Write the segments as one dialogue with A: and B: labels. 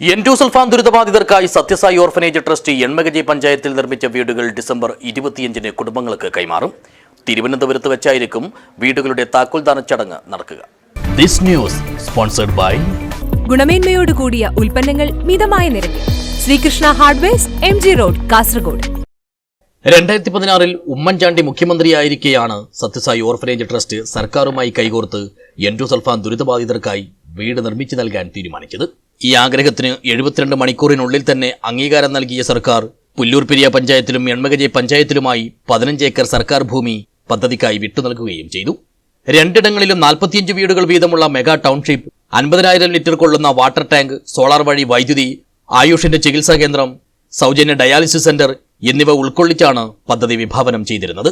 A: Endosulfan ദുരിതബാധിതർക്കായി Sathya Sai orphanage trust Enmakaje പഞ്ചായത്തിൽ നിർമ്മിച്ച വീടുകൾ ഡിസംബർ ഇരുപത്തിയഞ്ചിന് കുടുംബങ്ങൾക്ക് കൈമാറും. തിരുവനന്തപുരത്ത് വെച്ചായിരിക്കും വീടുകളുടെ താക്കോൽദാന ചടങ്ങ് നടക്കുക. ദിസ് ന്യൂസ് സ്പോൺസർഡ് ബൈ
B: ഗുണമേന്മയോട് കൂടിയ ഉൽപ്പന്നങ്ങൾ മിതമായ നിരക്കിൽ. Sreekrishna hardwares M G road Kasaragod.
A: രണ്ടായിരത്തി പതിനാറിൽ ഉമ്മൻചാണ്ടി മുഖ്യമന്ത്രിയായിരിക്കെയാണ് സത്യസായി ഓർഫനേജ് ട്രസ്റ്റ് സർക്കാരുമായി കൈകോർത്ത് എൻഡോസൾഫാൻ ദുരിതബാധിതർക്കായി വീട് നിർമ്മിച്ചു നൽകാൻ തീരുമാനിച്ചത്. ഈ ആഗ്രഹത്തിന് എഴുപത്തിരണ്ട് മണിക്കൂറിനുള്ളിൽ തന്നെ അംഗീകാരം നൽകിയ സർക്കാർ പുല്ലൂർ പെരിയ പഞ്ചായത്തിലും എൺമകജെ പഞ്ചായത്തിലുമായി പതിനഞ്ച് ഏക്കർ സർക്കാർ ഭൂമി പദ്ധതിക്കായി വിട്ടു നൽകുകയും ചെയ്തു. രണ്ടിടങ്ങളിലും നാൽപ്പത്തിയഞ്ച് വീടുകൾ വീതമുള്ള മെഗാ ടൗൺഷിപ്പ് അൻപതിനായിരം ലിറ്റർ കൊള്ളുന്ന വാട്ടർ ടാങ്ക് സോളാർ വഴി വൈദ്യുതി ആയുഷിന്റെ ചികിത്സാ കേന്ദ്രം സൗജന്യ ഡയാലിസിസ് സെന്റർ എന്നിവ ഉൾക്കൊള്ളിച്ചാണ് പദ്ധതി വിഭാവനം ചെയ്തിരുന്നത്.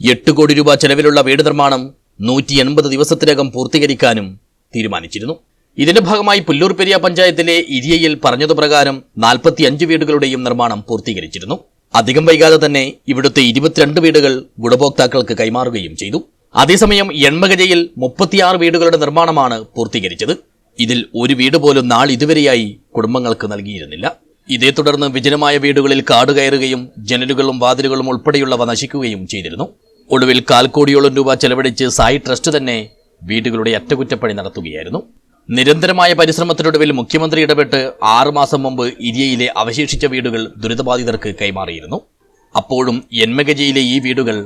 A: എട്ട് കോടി രൂപ ചെലവിലുള്ള വീട് നിർമ്മാണം നൂറ്റി എൺപത് ദിവസത്തിനകം പൂർത്തീകരിക്കാനും തീരുമാനിച്ചിരുന്നു. ഇതിന്റെ ഭാഗമായി പുല്ലൂർ പെരിയ പഞ്ചായത്തിലെ ഇരിയയിൽ പറഞ്ഞതുപ്രകാരം നാൽപ്പത്തിയഞ്ച് വീടുകളുടെയും നിർമ്മാണം പൂർത്തീകരിച്ചിരുന്നു. അധികം വൈകാതെ തന്നെ ഇവിടുത്തെ ഇരുപത്തിരണ്ട് വീടുകൾ ഗുണഭോക്താക്കൾക്ക് കൈമാറുകയും ചെയ്തു. അതേസമയം എൺമകജയിൽ മുപ്പത്തിയാറ് വീടുകളുടെ നിർമ്മാണമാണ് പൂർത്തീകരിച്ചത്. ഇതിൽ ഒരു വീട് പോലും നാളിതുവരെയായി കുടുംബങ്ങൾക്ക് നൽകിയിരുന്നില്ല. ഇതേ തുടർന്ന് വിജനമായ വീടുകളിൽ കാട് കയറുകയും ജനലുകളും വാതിലുകളും ഉൾപ്പെടെയുള്ളവ നശിക്കുകയും ചെയ്തിരുന്നു. ഒടുവിൽ കാൽക്കോടിയോളം രൂപ ചെലവഴിച്ച് സായി ട്രസ്റ്റ് തന്നെ വീടുകളുടെ അറ്റകുറ്റപ്പണി നടത്തുകയായിരുന്നു. നിരന്തരമായ പരിശ്രമത്തിനൊടുവിൽ മുഖ്യമന്ത്രി ഇടപെട്ട് ആറുമാസം മുമ്പ് ഇരിയയിലെ അവശേഷിച്ച വീടുകൾ ദുരിതബാധിതർക്ക് കൈമാറിയിരുന്നു. അപ്പോഴും എൻമകജയിലെ ഈ വീടുകൾ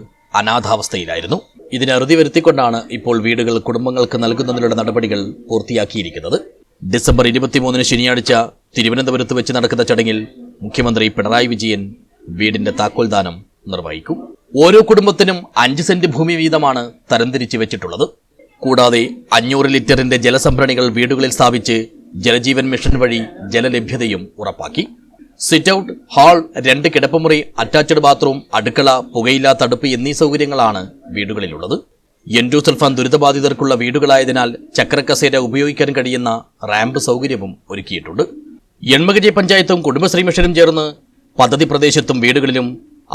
A: അനാഥാവസ്ഥയിലായിരുന്നു. ഇതിനെ അറുതി വരുത്തിക്കൊണ്ടാണ് ഇപ്പോൾ വീടുകൾ കുടുംബങ്ങൾക്ക് നൽകുന്നതിനുള്ള നടപടികൾ പൂർത്തിയാക്കിയിരിക്കുന്നത്. ഡിസംബർ ഇരുപത്തിമൂന്നിന് ശനിയാഴ്ച തിരുവനന്തപുരത്ത് വെച്ച് നടക്കുന്ന ചടങ്ങിൽ മുഖ്യമന്ത്രി പിണറായി വിജയൻ വീടിന്റെ താക്കോൽദാനം നിർവഹിക്കും. ഓരോ കുടുംബത്തിനും അഞ്ച് സെന്റ് ഭൂമി വീതമാണ് തരംതിരിച്ച് വെച്ചിട്ടുള്ളത്. കൂടാതെ അഞ്ഞൂറ് ലിറ്ററിന്റെ ജലസംഭരണികൾ വീടുകളിൽ സ്ഥാപിച്ച് ജലജീവൻ മിഷൻ വഴി ജലലഭ്യതയും ഉറപ്പാക്കി. സിറ്റ് ഔട്ട് ഹാൾ രണ്ട് കിടപ്പുമുറി അറ്റാച്ച്ഡ് ബാത്റൂം അടുക്കള പുകയില്ലാ തടുപ്പ് എന്നീ സൗകര്യങ്ങളാണ് വീടുകളിലുള്ളത്. എൻഡോസൾഫാൻ ദുരിതബാധിതർക്കുള്ള വീടുകളായതിനാൽ ചക്രക്കസേര ഉപയോഗിക്കാൻ കഴിയുന്ന റാമ്പ് സൗകര്യവും ഒരുക്കിയിട്ടുണ്ട്. എൺമകജെ പഞ്ചായത്തും കുടുംബശ്രീ മിഷനും ചേർന്ന് പദ്ധതി പ്രദേശത്തും വീടുകളിലും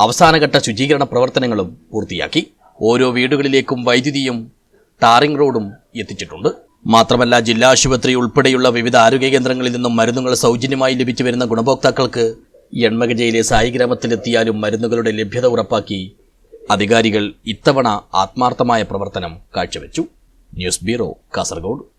A: അവസാനഘട്ട ശുചീകരണ പ്രവർത്തനങ്ങളും പൂർത്തിയാക്കി. ഓരോ വീടുകളിലേക്കും വൈദ്യുതിയും ടാറിംഗ് റോഡും എത്തിച്ചിട്ടുണ്ട്. മാത്രമല്ല ജില്ലാ ആശുപത്രി ഉൾപ്പെടെയുള്ള വിവിധ ആരോഗ്യ കേന്ദ്രങ്ങളിൽ നിന്നും മരുന്നുകൾ സൗജന്യമായി ലഭിച്ചു വരുന്ന ഗുണഭോക്താക്കൾക്ക് എൺമകജയിലെ സായി ഗ്രാമത്തിലെത്തിയാലും മരുന്നുകളുടെ ലഭ്യത ഉറപ്പാക്കി അധികാരികൾ ഇത്തവണ ആത്മാർത്ഥമായ പ്രവർത്തനം കാഴ്ചവെച്ചു. News bureau Kasaragod.